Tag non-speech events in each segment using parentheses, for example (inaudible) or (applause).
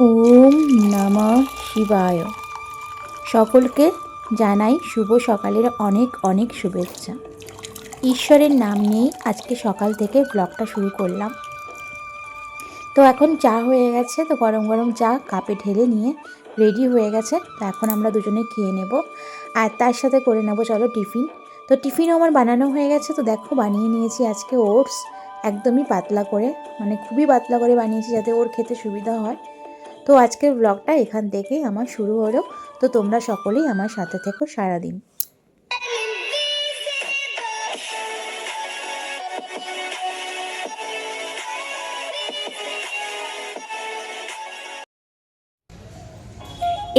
ওম নমঃ শিবায়। সকলকে জানাই শুভ সকালের অনেক অনেক শুভেচ্ছা। ঈশ্বরের নাম নিয়েই আজকে সকাল থেকে ব্লগটা শুরু করলাম। তো এখন চা হয়ে গেছে, তো গরম গরম চা কাপে ঢেলে নিয়ে রেডি হয়ে গেছে, তো এখন আমরা দুজনে খেয়ে নেব। আর তার সাথে করে নেব, চলো টিফিন। তো টিফিনও আমার বানানো হয়ে গেছে, তো দেখো বানিয়ে নিয়েছি আজকে ওটস। একদমই পাতলা করে মানে খুবই পাতলা করে বানিয়েছি যাতে ওর খেতে সুবিধা হয়। তো আজকের ব্লগটা এখান থেকেই আমার শুরু হলো। তো তোমরা সকলেই আমার সাথে থেকো সারাদিন।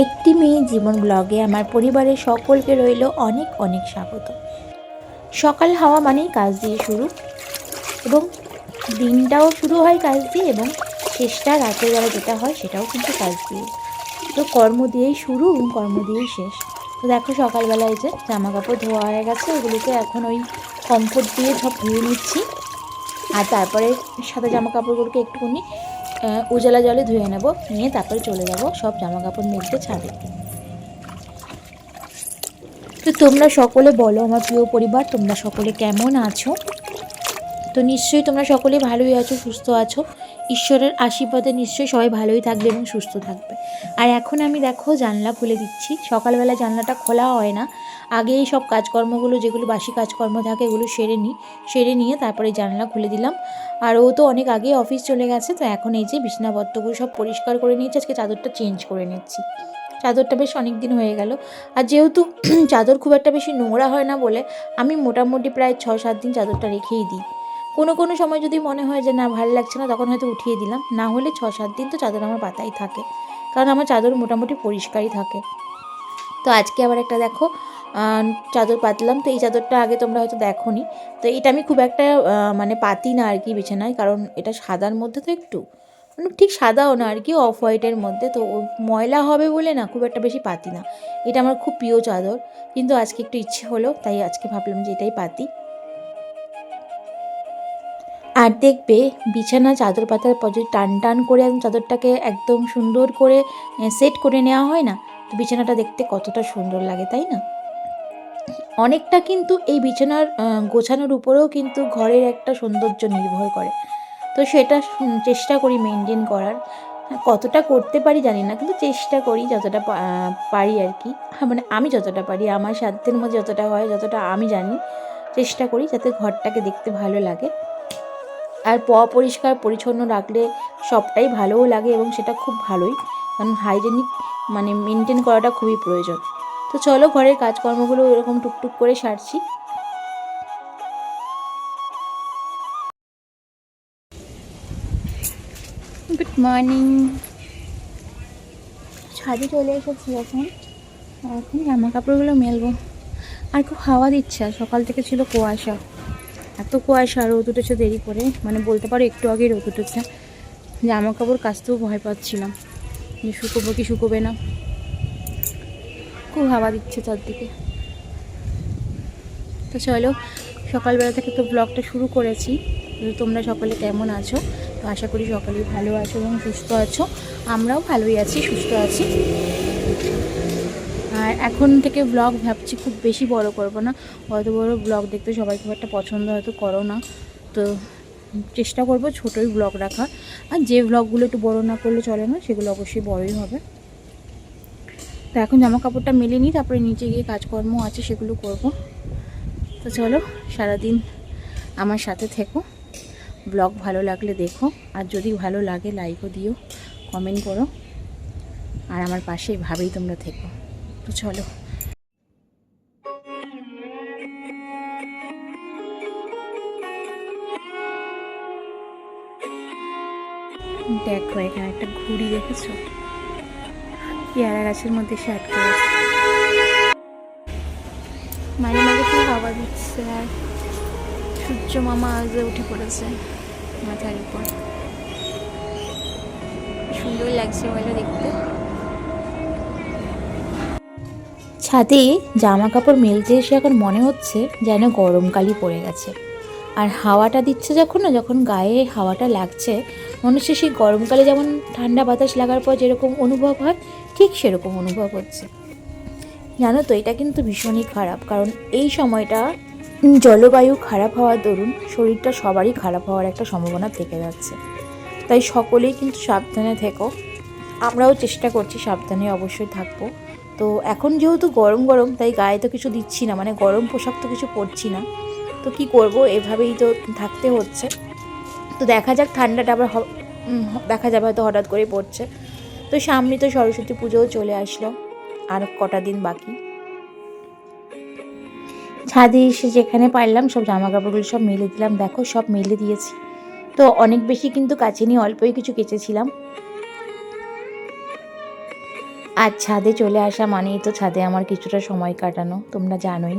একটি মেয়ে জীবন ব্লগে আমার পরিবারের সকলকে রইল অনেক অনেক স্বাগত। সকাল হাওয়া মানেই কাজ দিয়ে শুরু এবং দিনটাও শুরু হয় কাজ দিয়ে এবং শেষটা রাতের বেলা যেটা হয় সেটাও কিন্তু কাজ দিয়ে। তো কর্ম দিয়েই শুরু এবং কর্ম দিয়েই শেষ। তো দেখো সকালবেলায় যে জামা কাপড় ধোয়া হয়ে গেছে, ওগুলোকে এখন ওই কমফোর্ট দিয়ে সব ধুয়ে নিচ্ছি। আর তারপরে সাদা জামা কাপড়গুলোকে একটুখানি উজালা জলে ধুয়ে নেব, নিয়ে তারপরে চলে যাব সব জামা কাপড় মেলতে ছাদে। তো তোমরা সকলে বলো আমার প্রিয় পরিবার, তোমরা সকলে কেমন আছো? তো নিশ্চয়ই তোমরা সকলে ভালোই আছো, সুস্থ আছো। ঈশ্বরের আশীর্বাদে নিশ্চয়ই সবাই ভালোই থাকবে এবং সুস্থ থাকবে। আর এখন আমি দেখো জানলা খুলে দিচ্ছি। সকালবেলা জানলাটা খোলা হয় না। আগে এই সব কাজকর্মগুলো যেগুলো বাসি কাজকর্ম থাকে এগুলো সেরে নিই সেরে নিয়ে তারপরে জানলা খুলে দিলাম। আর ও তো অনেক আগেই অফিস চলে গেছে, তো এখন এই যে বিছনাপত্রগুলো সব পরিষ্কার করে নিয়েছি, আজকে চাদরটা চেঞ্জ করে নিচ্ছি। চাদরটা বেশ অনেক দিন হয়ে গেল। আর যেহেতু (clears throat) চাদর খুব একটা বেশি নোংরা হয় না বলে, আমি মোটামুটি প্রায় ছ সাত দিন চাদরটা রেখেই দিই। কোনো কোনো সময় যদি মনে হয় যে না, ভালো লাগছে না, তখন হয়তো উঠিয়ে দিলাম। না হলে ছ সাত দিন তো চাদর আমার পাতাই থাকে। কারণ আমার চাদর মোটামুটি পরিষ্কারই থাকে। তো আজকে আবার একটা দেখো চাদর পাতলাম। তো এই চাদরটা আগে তোমরা হয়তো দেখোনি। তো এটা আমি খুব একটা মানে পাতি না আর কি বিছানায়। কারণ এটা সাদার মধ্যে তো একটু মানে ঠিক সাদাও না আর কি, অফ হোয়াইটের মধ্যে। তো ময়লা হবে বলে না, খুব একটা বেশি পাতি না। এটা আমার খুব প্রিয় চাদর। কিন্তু আজকে একটু ইচ্ছে হলো, তাই আজকে ভাবলাম যে এটাই পাতি। আর দেখবে বিছানা চাদর পাতার পর যদি টান টান করে একদম চাদরটাকে একদম সুন্দর করে সেট করে নেওয়া হয় না তো বিছানাটা দেখতে কতটা সুন্দর লাগে তাই না? অনেকটা কিন্তু এই বিছানার গোছানোর উপরেও কিন্তু ঘরের একটা সৌন্দর্য নির্ভর করে। তো সেটা চেষ্টা করি মেনটেন করার। কতটা করতে পারি জানি না কিন্তু চেষ্টা করি যতটা পারি আর কি। হ্যাঁ, মানে আমি যতটা পারি আমার সাধ্যের মধ্যে যতটা হয় যতটা আমি জানি চেষ্টা করি যাতে ঘরটাকে দেখতে ভালো লাগে। আর প পরিষ্কার পরিচ্ছন্ন রাখলে সবটাই ভালোও লাগে এবং সেটা খুব ভালোই। কারণ হাইজেনিক মানে মেনটেন করাটা খুবই প্রয়োজন। তো চলো ঘরের কাজকর্মগুলো এরকম টুকটুক করে সারছি। গুড মর্নিং ছাদে চলে এসেছি এখন। এখন জামা কাপড়গুলো মেলবো। আর খুব হাওয়া দিচ্ছে সকাল থেকে ছিল কুয়াশা। এত কুয়াশা, রোদ উঠেছে দেরি করে। মানে বলতে পারো একটু আগে রোদ উঠেছে। জামা কাপড় কাচতেও ভয় পাচ্ছিলাম। যে শুকোবো কি শুকোবে না। খুব হাওয়া দিচ্ছে চারদিকে। তো চলো, সকালবেলা থেকে তো ব্লগটা শুরু করেছি। তোমরা সকালে কেমন আছো? তো আশা করি সকলেই ভালো আছো এবং সুস্থ আছো। আমরাও ভালোই আছি, সুস্থ আছি। আর এখন থেকে ব্লগ ভাবছি খুব বেশি বড় করব না। অত বড় ব্লগ দেখতে সবাই খুব একটা পছন্দ হয়তো করো না। তো চেষ্টা করব ছোটোই ব্লগ রাখা আর যে ব্লগগুলো একটু বড় না করলে চলে না, সেগুলো অবশ্যই বড়ই হবে। তো এখন জামা কাপড়টা মেলে নিই, তারপরে নিচে গিয়ে কাজকর্ম আছে সেগুলো করব। তো চলো, সারাদিন আমার সাথে থেকো। ব্লগ ভালো লাগলে দেখো, আর যদি ভালো লাগে লাইকও দিও কমেন্ট করো। আর আমার পাশে এভাবেই তোমরা থেকো। তো চলো। দেখো, এখানে একটা ঘুড়ি দেখেছ? পেয়ারা গাছের মধ্যে সে আটকে মাঝে মাঝে খুব হাওয়া দিচ্ছে আর সূর্য মামা আজে উঠে পড়েছে মাথার উপর। সুন্দর লাগছে বলে দেখতে। ছাদে জামা কাপড় মেলতে এসে এখন মনে হচ্ছে যেন গরমকালই পড়ে গেছে। আর হাওয়াটা দিচ্ছে যখন না যখন গায়ে হাওয়াটা লাগছে মানুষের সেই গরমকালে যেমন ঠান্ডা বাতাস লাগার পর যেরকম অনুভব হয়, ঠিক সেরকম অনুভব হচ্ছে। জানো তো, এটা কিন্তু ভীষণই খারাপ, কারণ এই সময়টা জলবায়ু খারাপ হওয়ার দরুন শরীরটা সবারই খারাপ হওয়ার একটা সম্ভাবনা থেকে যাচ্ছে। তাই সকলেই কিন্তু সাবধানে থেকো। আমরাও চেষ্টা করছি সাবধানে অবশ্যই থাকব। তো এখন যেহেতু গরম গরম, তাই গায়ে তো কিছু দিচ্ছি না মানে গরম পোশাক তো কিছু পরছি না। তো কি করব, এভাবেই তো থাকতে হচ্ছে। তো দেখা যাক ঠান্ডাটা আবার দেখা যাবে হয়তো হঠাৎ করে পড়ছে। তো সামনে তো সরস্বতী পুজোও চলে আসলো, আর কটা দিন বাকি। ছাদে এসে যেখানে পারলাম, সব জামা কাপড়গুলো সব মেলে দিলাম। দেখো, সব মেলে দিয়েছি। তো অনেক বেশি কিন্তু কাছে নিয়ে অল্পই কিছু কেচেছিলাম। আর ছাদে চলে আসা মানেই তো ছাদে আমার কিছুটা সময় কাটানো, তোমরা জানোই।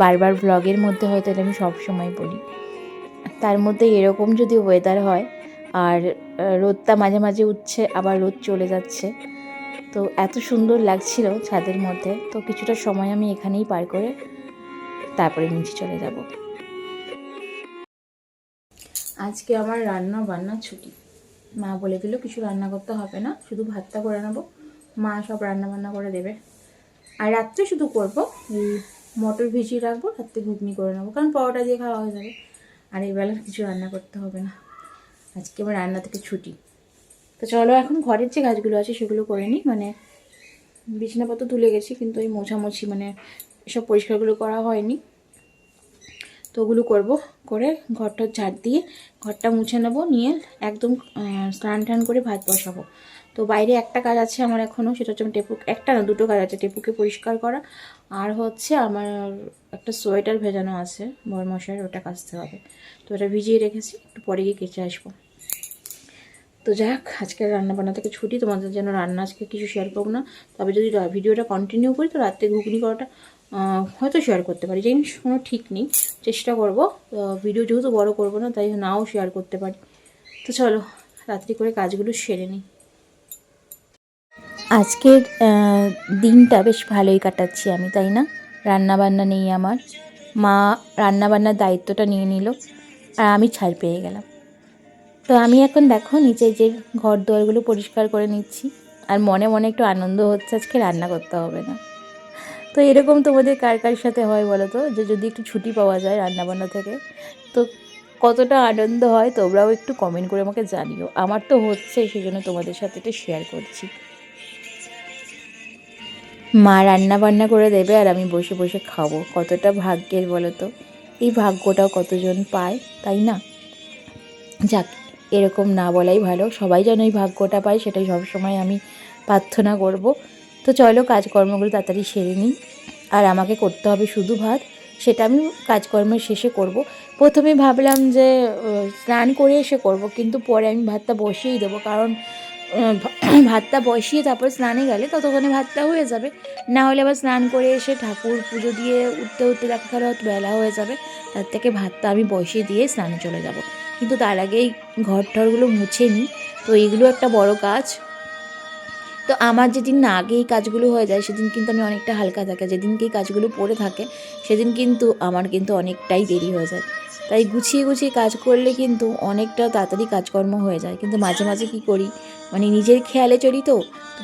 বারবার ব্লগের মধ্যে হয়তো এটা আমি সব সময় বলি। তার মধ্যে এরকম যদি ওয়েদার হয়, আর রোদটা মাঝে মাঝে উঠছে, আবার রোদ চলে যাচ্ছে, তো এত সুন্দর লাগছিল ছাদের মধ্যে, তো কিছুটা সময় আমি এখানেই পার করে তারপরে নিচে চলে যাব। আজকে আমার রান্না বান্না ছুটি। মা বলে দিল, কিছু রান্না করতে হবে না, শুধু ভাতটা করে নেব। মা সব রান্না বান্না করে দেবে। আর রাত্রে শুধু করব, এই মটর ভিজিয়ে রাখব, রাত্রে ঘুগনি করে নেব, কারণ পরোটা দিয়ে খাওয়া হয়ে যাবে। আর এই বেলা কিছু রান্না করতে হবে না। আজকে আমার রান্না থেকে ছুটি। তো চলো এখন ঘরের যে কাজগুলো আছে সেগুলো করে নিই। মানে বিছানাপত্র তুলে গেছি, কিন্তু ওই মোছামুছি মানে এসব পরিষ্কারগুলো করা হয়নি। তো ওগুলো করব, করে ঘরটা ঝাড় দিয়ে ঘরটা মুছে নেব, নিয়ে একদম স্নান টান করে ভাত বসাবো। তো বাইরে একটা কাজ আছে আমার এখনও সেটা হচ্ছে টেপু, একটা না, দুটো কাজ আছে, টেপুকে পরিষ্কার করা। আর হচ্ছে আমার একটা সোয়েটার ভেজানো আছে, বরমশাইয়ের, ওটা কাচতে হবে। তো ওটা ভিজিয়ে রেখেছি, একটু পরে গিয়ে কেচে আসব। তো যাক আজকে রান্না বান্না থেকে ছুটি, তোমাদের যেন রান্না আজকে কিছু শেয়ার করব না। তবে যদি ভিডিওটা কন্টিনিউ করি, তো রাত্রে ঘুগনি করাটা হয়তো শেয়ার করতে পারি। জানি না, কোনো ঠিক নেই। চেষ্টা করব। ভিডিও যেহেতু বড় করব না তাই নাও শেয়ার করতে পারি। তো চলো রাত্রি করে কাজগুলো সেরে নিই। আজকের দিনটা বেশ ভালোই কাটাচ্ছি আমি তাই না? রান্না বান্না নেই আমার। মা রান্না বান্নার দায়িত্বটা নিয়ে নিল আর আমি ছাড় পেয়ে গেলাম। তো আমি এখন দেখো নিচে যে ঘর দুয়ারগুলো পরিষ্কার করে নিচ্ছি আর মনে মনে একটু আনন্দ হচ্ছে আজকে রান্না করতে হবে না। তো এরকম তোমাদের কার কার সাথে হয় বলো তো যে যদি একটু ছুটি পাওয়া যায় রান্নাবান্না থেকে, তো কতটা আনন্দ হয় তোমরাও একটু কমেন্ট করে আমাকে জানিও। আমার তো হচ্ছে সেই জন্য তোমাদের সাথে এটা শেয়ার করছি। মা রান্না বান্না করে দেবে আর আমি বসে বসে খাব। কতটা ভাগ্যের বলো তো এই ভাগ্যটাও কতজন পায়, তাই না? যাক, এরকম না বলাই ভালো। সবাই যেন এই ভাগ্যটা পায়, সেটাই সবসময় আমি প্রার্থনা করব। তো চলো কাজকর্মগুলো তাড়াতাড়ি সেরে নিই। আর আমাকে করতে হবে শুধু ভাত, সেটা আমি কাজকর্মের শেষে করব। প্রথমে ভাবলাম যে স্নান করে এসে করব, কিন্তু পরে আমি ভাতটা বসিয়েই দেবো, কারণ (clears throat) ভাতটা বসিয়ে তারপর স্নানে গেলে ততক্ষণে ভাতটা হয়ে যাবে। না হলে আবার স্নান করে এসে ঠাকুর পুজো দিয়ে উঠতে উঠতে দেখা তাহলে হয়তো বেলা হয়ে যাবে, তার থেকে ভাতটা আমি বসিয়ে দিয়ে স্নানে চলে যাব। কিন্তু তার আগেই ঘর টরগুলো মুছে নিই। তো এগুলো একটা বড় কাজ। তো আমার যেদিন না আগে এই কাজগুলো হয়ে যায়, সেদিন কিন্তু আমি অনেকটা হালকা থাকে। যেদিনকে এই কাজগুলো পড়ে থাকে, সেদিন কিন্তু আমার কিন্তু অনেকটাই দেরি হয়ে যায়। তাই গুছিয়ে গুছিয়ে কাজ করলে কিন্তু অনেকটা তাড়াতাড়ি কাজকর্ম হয়ে যায়। কিন্তু মাঝে মাঝে কি করি মানে নিজের খেয়ালে চলি তো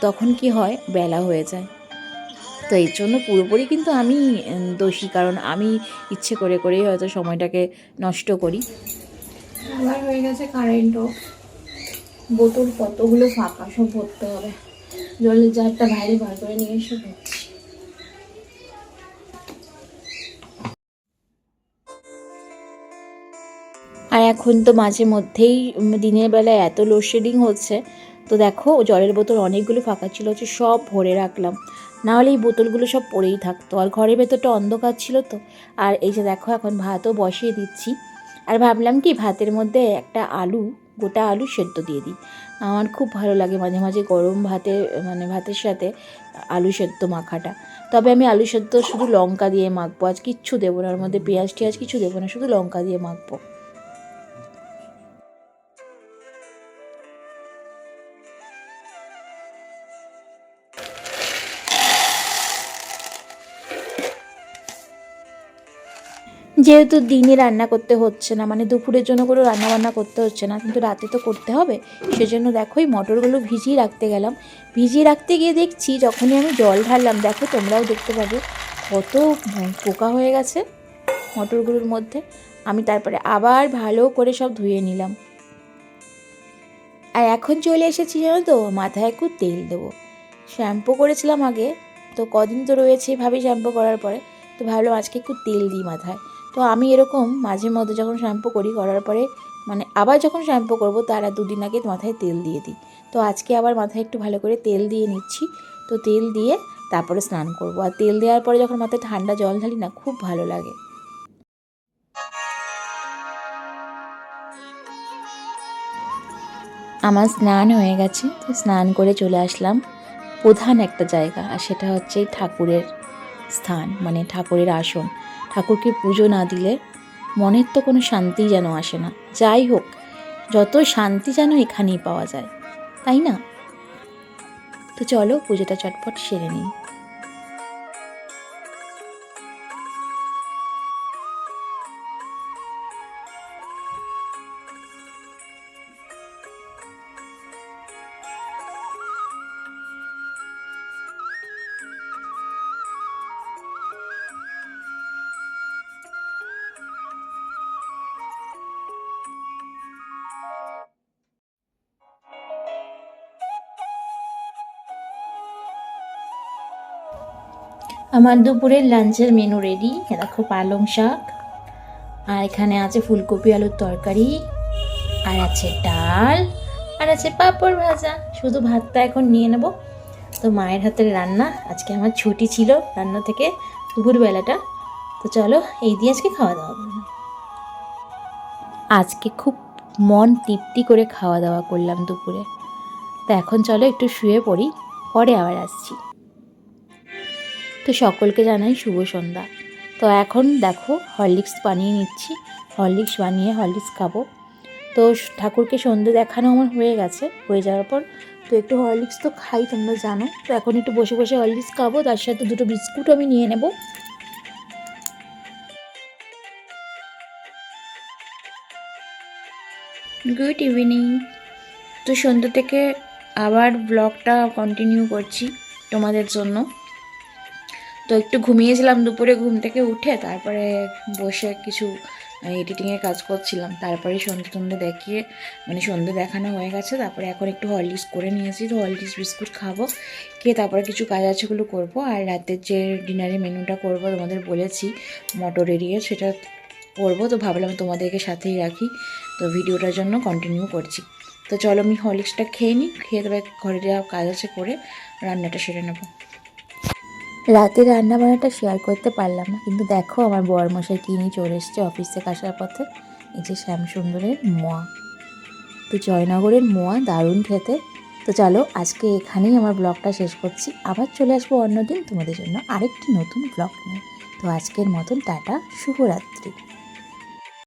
তখন কি হয়, বেলা হয়ে যায়। তো এর জন্য পুরোপুরি কিন্তু আমি দোষী। কারণ আমি ইচ্ছে করে করেই হয়তো সময়টাকে নষ্ট করি। আমার হয়ে গেছে কারেন্টও বোতল কতগুলো ফাঁকা, সব ভরতে হবে। জলের জারটা বাইরে বার করে নিয়ে এসে আর এখন তো মাঝে মধ্যেই দিনের বেলায় এত লোডশেডিং হচ্ছে, তো দেখো, জলের বোতল অনেকগুলো ফাঁকা ছিল, হচ্ছে সব ভরে রাখলাম। না হলে এই বোতলগুলো সব পড়েই থাকতো, আর ঘরের ভেতরটা অন্ধকার ছিল তো। আর এই যে দেখো, এখন ভাতও বসিয়ে দিচ্ছি। আর ভাবলাম কি, ভাতের মধ্যে একটা আলু, গোটা আলু সেদ্ধ দিয়ে দিই। আমার খুব ভালো লাগে মাঝে মাঝে গরম ভাতে মানে ভাতের সাথে আলু সেদ্ধ মাখাটা। তবে আমি আলু সেদ্ধ শুধু লঙ্কা দিয়ে মাখবো, আজ কিচ্ছু দেবো না, ওর মধ্যে পেঁয়াজ টিয়াজ কিছু দেবো না, শুধু লঙ্কা দিয়ে মাখবো। যেহেতু দিনে রান্না করতে হচ্ছে না মানে দুপুরের জন্য কোনো রান্না বান্না করতে হচ্ছে না, কিন্তু রাতে তো করতে হবে। সেজন্য দেখো এই মটরগুলো ভিজিয়ে রাখতে গেলাম। ভিজিয়ে রাখতে গিয়ে দেখছি যখনই আমি জল ঢাললাম, দেখো তোমরাও দেখতে পাবে কত পোকা হয়ে গেছে মটরগুলোর মধ্যে। আমি তারপরে আবার ভালো করে সব ধুয়ে নিলাম। আর এখন চলে এসেছি জানো তো, মাথায় একটু তেল দেবো। শ্যাম্পু করেছিলাম আগে, তো কদিন তো রয়েছে ভাবি শ্যাম্পু করার পরে, তো ভাবলাম আজকে একটু তেল দিই মাথায়। তো আমি এরকম মাঝে মধ্যে যখন শ্যাম্পু করি, করার পরে মানে আবার যখন শ্যাম্পু করব, তার দুদিন আগে মাথায় তেল দিয়ে দিই। তো আজকে আবার মাথায় একটু ভালো করে তেল দিয়ে নিচ্ছি। তো তেল দিয়ে তারপরে স্নান করব। আর তেল দেওয়ার পরে যখন মাথায় ঠান্ডা জল ঢালি না, খুব ভালো লাগে। আমার স্নান হয়ে গেছে, তো স্নান করে চলে আসলাম প্রধান একটা জায়গা, আর সেটা হচ্ছে ঠাকুরের স্থান মানে ঠাকুরের আসন। ঠাকুরকে পুজো না দিলে মনের তো কোনো শান্তি যেন আসে না। যাই হোক যত শান্তি যেন এখানেই পাওয়া যায়, তাই না? তো চলো, পুজোটা চটপট সেরে নিই। আমার দুপুরের লাঞ্চের মেনু রেডি দেখো পালং শাক, আর এখানে আছে ফুলকপি আলুর তরকারি, আর আছে ডাল, আর আছে পাঁপড় ভাজা। শুধু ভাতটা এখন নিয়ে নেব। তো মায়ের হাতের রান্না, আজকে আমার ছুটি ছিল রান্না থেকে দুপুরবেলাটা। তো চলো, এই দিয়ে আজকে খাওয়া দাওয়া করলাম আজকে খুব মন তৃপ্তি করে খাওয়া দাওয়া করলাম দুপুরে। তো এখন চলো একটু শুয়ে পড়ি, পরে আবার আসছি। তো সকলকে জানাই শুভ সন্ধ্যা। তো এখন দেখো, হরলিক্স বানিয়ে নিচ্ছি। হরলিক্স বানিয়ে হরলিক্স খাব। তো ঠাকুরকে সন্ধে দেখানো আমার হয়ে গেছে, হয়ে যাওয়ার পর। তো একটু হরলিক্স তো খাই, তোমরা জানো। তো এখন একটু বসে বসে হরলিক্স খাব, তার সাথে দুটো বিস্কুট আমি নিয়ে নেব। Good evening. তো সন্ধ্যে থেকে আবার ব্লগটা কন্টিনিউ করছি তোমাদের জন্য। তো একটু ঘুমিয়েছিলাম দুপুরে ঘুম থেকে উঠে তারপরে বসে কিছু এডিটিংয়ের কাজ করছিলাম। তারপরে সন্ধ্যে টন্ধে দেখিয়ে মানে সন্ধ্যে দেখানো হয়ে গেছে, তারপরে এখন একটু হরলিক্স করে নিয়েছি। তো হরলিক্স বিস্কুট খাব, খেয়ে তারপরে কিছু কাজ আছে ওগুলো করব। আর রাতের যে ডিনারের মেনুটা করব, তোমাদের বলেছি, মটর এরিয়ে সেটা করব। তো ভাবলাম তোমাদেরকে সাথেই রাখি। তো ভিডিওটার জন্য কন্টিনিউ করছি। তো চলো আমি হরলিক্সটা খেয়ে নিই, খেয়ে তবে ঘরে যা কাজ আছে করে রান্নাটা সেরে নেব। রাতে রান্না বান্নাটা শেয়ার করতে পারলাম না। কিন্তু দেখো, আমার বর মশাই কিনে চলে এসছে অফিস থেকে আসার পথে। এই যে শ্যামসুন্দরের মোয়া। তো জয়নগরের মোয়া দারুণ খেতে। তো চলো, আজকে এখানেই আমার ব্লগটা শেষ করছি। আবার চলে আসব অন্যদিন তোমাদের জন্য আরেকটি নতুন ব্লগ নিয়ে। তো আজকের মতন টাটা, শুভরাত্রি।